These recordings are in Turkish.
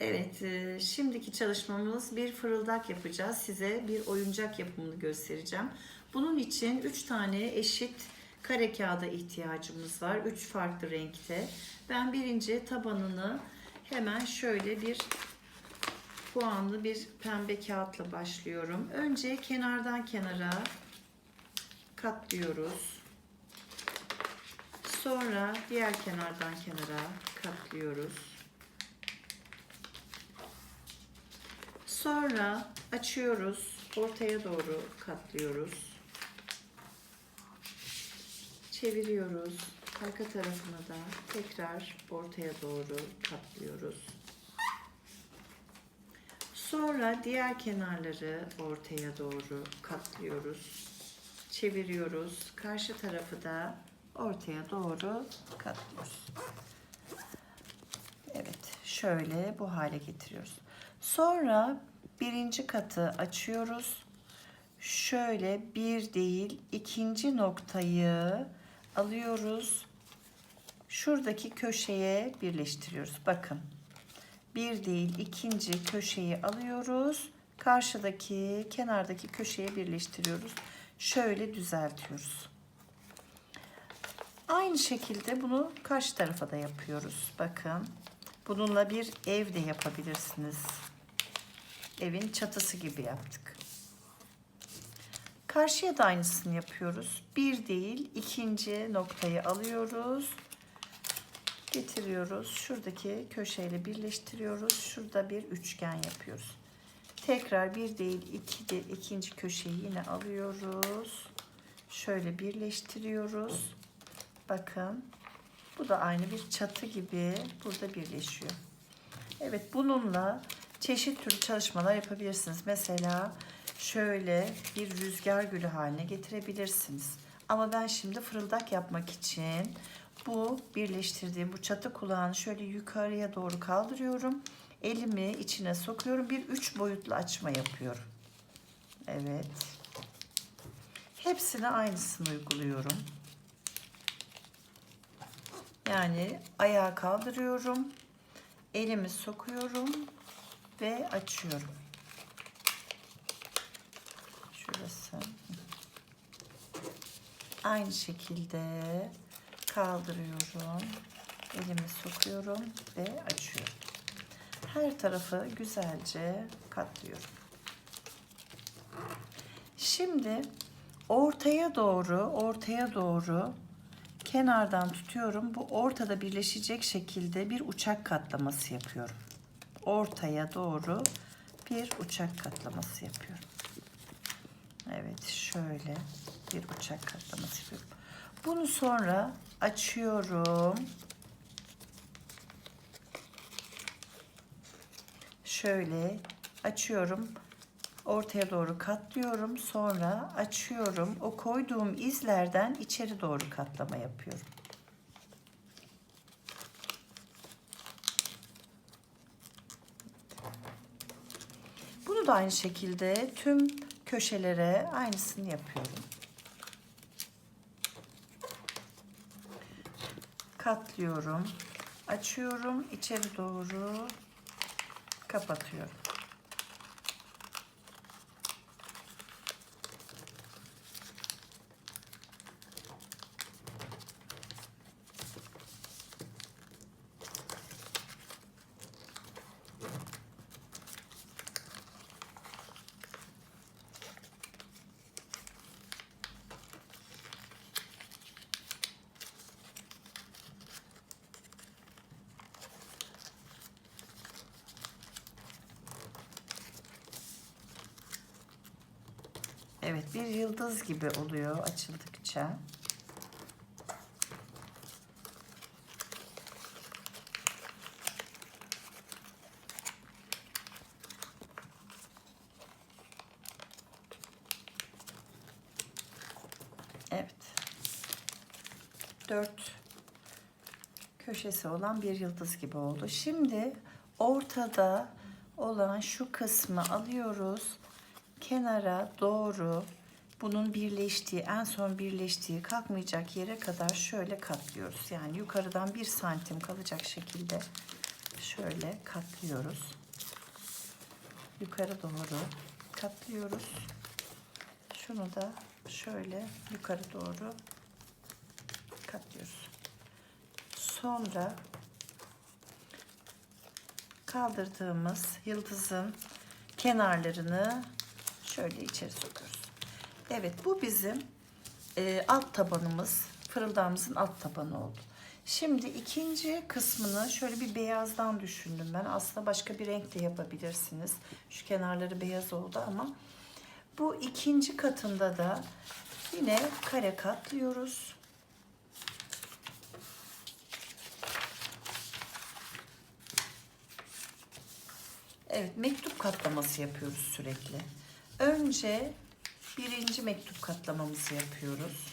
Evet, e, şimdiki çalışmamız bir fırıldak yapacağız. Size bir oyuncak yapımını göstereceğim. Bunun için 3 tane eşit kare kağıda ihtiyacımız var. 3 farklı renkte. Ben birinci tabanını hemen şöyle bir puanlı bir pembe kağıtla başlıyorum. Önce kenardan kenara katlıyoruz. Sonra diğer kenardan kenara katlıyoruz. Sonra açıyoruz. Ortaya doğru katlıyoruz. Çeviriyoruz. Arka tarafına da tekrar ortaya doğru katlıyoruz. Sonra diğer kenarları ortaya doğru katlıyoruz. Çeviriyoruz. Karşı tarafı da ortaya doğru katlıyoruz. Evet, şöyle bu hale getiriyoruz. Sonra birinci katı açıyoruz. Şöyle bir değil ikinci noktayı alıyoruz. Şuradaki köşeye birleştiriyoruz. Bakın. Bir değil ikinci köşeyi alıyoruz. Karşıdaki kenardaki köşeye birleştiriyoruz. Şöyle düzeltiyoruz. Aynı şekilde bunu karşı tarafa da yapıyoruz. Bakın. Bununla bir ev de yapabilirsiniz. Evin çatısı gibi yaptık. Karşıya da aynısını yapıyoruz. Bir değil ikinci noktayı alıyoruz. Getiriyoruz. Şuradaki köşeyle birleştiriyoruz. Şurada bir üçgen yapıyoruz. Tekrar bir değil iki de ikinci köşeyi yine alıyoruz. Şöyle birleştiriyoruz. Bakın. Bu da aynı bir çatı gibi burada birleşiyor. Evet bununla çeşit türlü çalışmalar yapabilirsiniz. Mesela şöyle bir rüzgar gülü haline getirebilirsiniz. Ama ben şimdi fırıldak yapmak için bu birleştirdiğim bu çatı kulağını şöyle yukarıya doğru kaldırıyorum. Elimi içine sokuyorum. Bir üç boyutlu açma yapıyorum. Evet. Hepsine aynısını uyguluyorum. Yani ayağa kaldırıyorum. Elimi sokuyorum ve açıyorum. Şurası. Aynı şekilde kaldırıyorum. Elimi sokuyorum ve açıyorum. Her tarafı güzelce katlıyorum. Şimdi ortaya doğru, ortaya doğru kenardan tutuyorum. Bu ortada birleşecek şekilde bir uçak katlaması yapıyorum. Ortaya doğru bir uçak katlaması yapıyorum. Evet şöyle bir uçak katlaması yapıyorum. Bunu sonra açıyorum. Şöyle açıyorum. Ortaya doğru katlıyorum. Sonra açıyorum. O koyduğum izlerden içeri doğru katlama yapıyorum. Bunu da aynı şekilde tüm köşelere aynısını yapıyorum. Katlıyorum. Açıyorum. içeri doğru kapatıyorum. Evet bir yıldız gibi oluyor açıldıkça. Evet. Dört köşesi olan bir yıldız gibi oldu. Şimdi ortada olan şu kısmı alıyoruz kenara doğru bunun birleştiği en son birleştiği kalkmayacak yere kadar şöyle katlıyoruz. Yani yukarıdan bir santim kalacak şekilde şöyle katlıyoruz. Yukarı doğru katlıyoruz. Şunu da şöyle yukarı doğru katlıyoruz. Sonra kaldırdığımız yıldızın kenarlarını şöyle içeri sokuyoruz. Evet bu bizim e, alt tabanımız, fırıldağımızın alt tabanı oldu. Şimdi ikinci kısmını şöyle bir beyazdan düşündüm ben. Aslında başka bir renk de yapabilirsiniz. Şu kenarları beyaz oldu ama bu ikinci katında da yine kare katlıyoruz. Evet, mektup katlaması yapıyoruz sürekli. Önce birinci mektup katlamamızı yapıyoruz.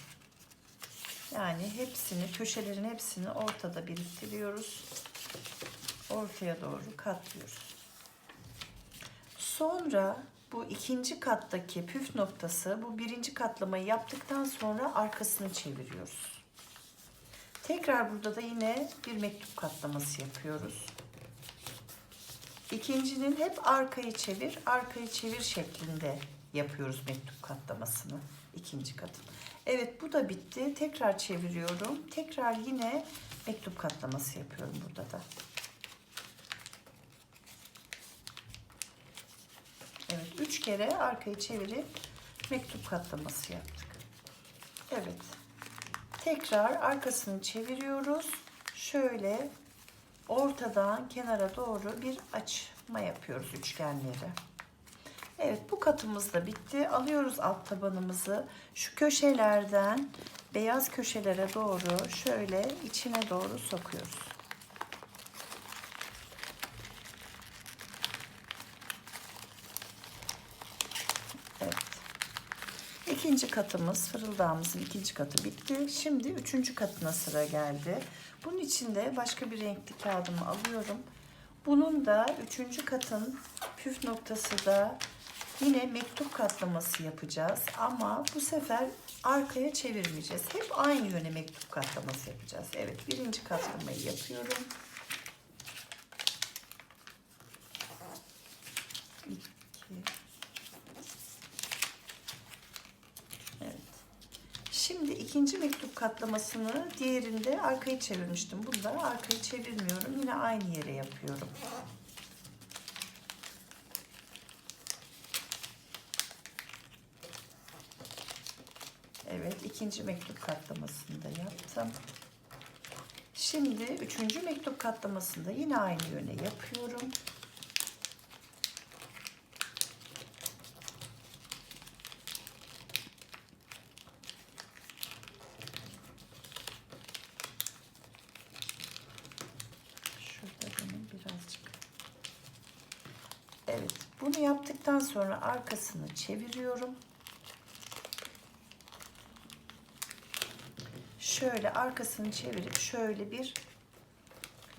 Yani hepsini, köşelerin hepsini ortada biriktiriyoruz. Ortaya doğru katlıyoruz. Sonra bu ikinci kattaki püf noktası bu birinci katlamayı yaptıktan sonra arkasını çeviriyoruz. Tekrar burada da yine bir mektup katlaması yapıyoruz. İkincinin hep arkayı çevir, arkayı çevir şeklinde yapıyoruz mektup katlamasını. ikinci katın. Evet bu da bitti. Tekrar çeviriyorum. Tekrar yine mektup katlaması yapıyorum burada da. Evet üç kere arkayı çevirip mektup katlaması yaptık. Evet. Tekrar arkasını çeviriyoruz. Şöyle ortadan kenara doğru bir açma yapıyoruz üçgenleri. Evet bu katımız da bitti. Alıyoruz alt tabanımızı. Şu köşelerden beyaz köşelere doğru şöyle içine doğru sokuyoruz. Evet. İkinci katımız, fırıldağımızın ikinci katı bitti. Şimdi üçüncü katına sıra geldi. Bunun için de başka bir renkli kağıdımı alıyorum. Bunun da üçüncü katın püf noktası da yine mektup katlaması yapacağız. Ama bu sefer arkaya çevirmeyeceğiz. Hep aynı yöne mektup katlaması yapacağız. Evet birinci katlamayı yapıyorum. İki, Evet. Şimdi ikinci mektup katlamasını diğerinde arkayı çevirmiştim. Bunda arkayı çevirmiyorum. Yine aynı yere yapıyorum. Evet, ikinci mektup katlamasını da yaptım. Şimdi üçüncü mektup katlamasını da yine aynı yöne yapıyorum. Şurada benim birazcık. Evet, bunu yaptıktan sonra arkasını çeviriyorum. Şöyle arkasını çevirip şöyle bir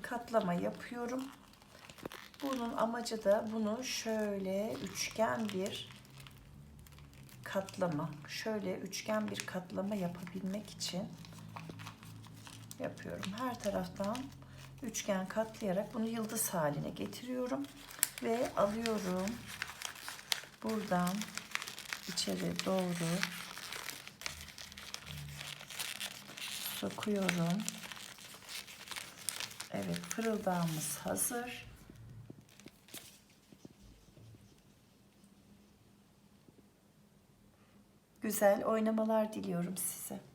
katlama yapıyorum. Bunun amacı da bunu şöyle üçgen bir katlama, şöyle üçgen bir katlama yapabilmek için yapıyorum. Her taraftan üçgen katlayarak bunu yıldız haline getiriyorum ve alıyorum. Buradan içeri doğru sokuyorum. Evet, fırıldağımız hazır. Güzel oynamalar diliyorum size.